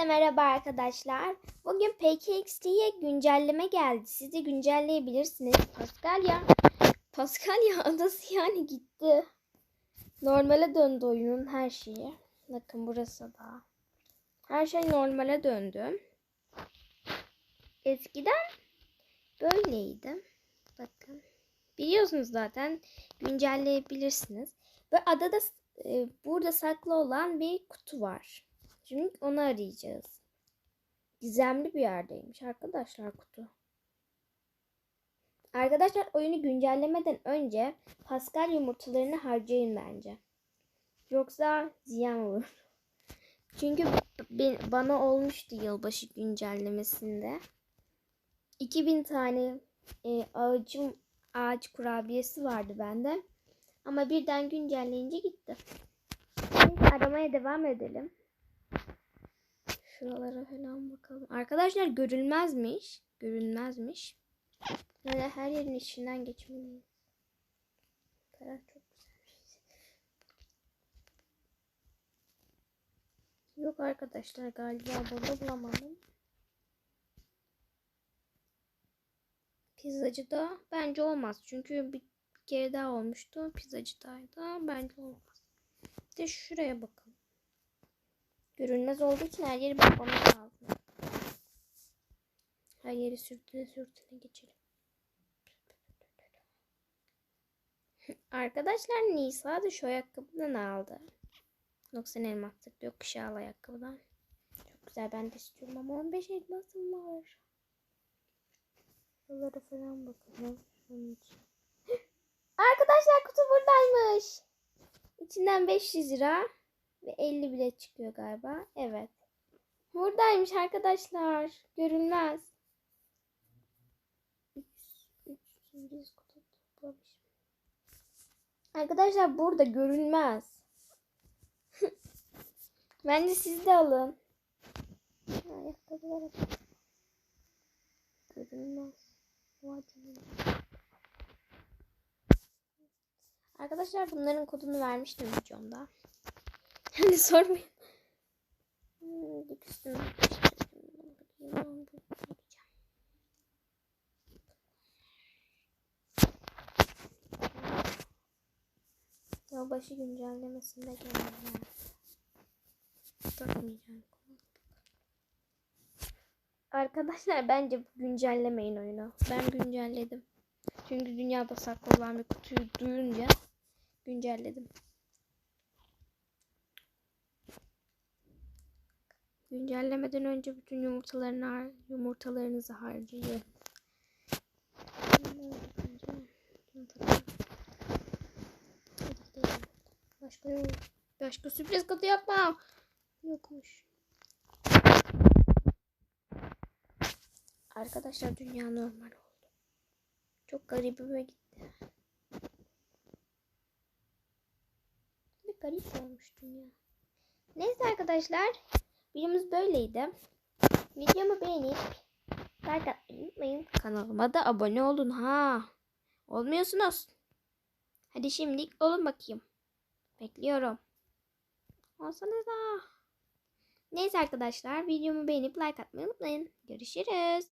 Hepinize merhaba arkadaşlar. Bugün PKXD'ye güncelleme geldi. Siz de güncelleyebilirsiniz. Paskalya, Paskalya adası yani gitti. Normale döndü oyunun her şeyi. Bakın burası da. Her şey normale döndü. Eskiden böyleydi. Bakın. Biliyorsunuz zaten güncelleyebilirsiniz. Ve adada e, burada saklı olan bir kutu var. Şimdi onu arayacağız. Gizemli bir yerdeymiş arkadaşlar kutu. Arkadaşlar oyunu güncellemeden önce Pascal yumurtalarını harcayın bence. Yoksa ziyan olur. Çünkü bana olmuştu yılbaşı güncellemesinde. 2000 tane e, ağacım ağaç kurabiyesi vardı bende. Ama birden güncelleyince gitti. Neyse aramaya devam edelim. Şuralara falan bakalım. Arkadaşlar görülmezmiş. Görünmezmiş. Yani her yerin içinden geçmeliyiz. Taraf çok. Yok arkadaşlar galiba burada bulamadım. Pizzacıda bence olmaz. Çünkü bir kere daha olmuştu. Pizzacıdaydı. Bence olmaz. Bir de şuraya bakalım. Görünmez olduğu için her yeri bakmamız lazım. Her yeri sürtüne sürtüne geçelim. Arkadaşlar Nisa da şu ayakkabıdan aldı. 90 elmaslık yok şal ayakkabıdan. Çok güzel ben de istiyorum ama 15 elmasım var. Şuralara falan bakalım. Arkadaşlar kutu buradaymış. İçinden 500 lira ve 50 bile çıkıyor galiba. Evet. Buradaymış arkadaşlar. Görünmez. 300 kutu toplamış. Arkadaşlar burada görünmez. Bence siz de alın. Görünmez. Arkadaşlar bunların kodunu vermiştim videomda. Hani sormayın. Bakayım. Yılbaşı güncellemesinde gelmem Takmayacağım. Arkadaşlar bence güncellemeyin oyunu. Ben güncelledim. Çünkü dünyada saklı olan bir kutuyu duyunca güncelledim. Güncellemeden önce bütün yumurtalarını yumurtalarınızı harcayın. Başka. Başka sürpriz kutu yapma. Yokmuş. Arkadaşlar dünya normal oldu. Çok garibime gitti. Bir garip olmuş dünya. Neyse arkadaşlar. Videomuz böyleydi. Videomu beğenip like atmayı unutmayın. Kanalıma da abone olun ha. Olmuyorsunuz. Hadi şimdilik olun bakayım. Bekliyorum. Olsanıza. Neyse arkadaşlar videomu beğenip like atmayı unutmayın. Görüşürüz.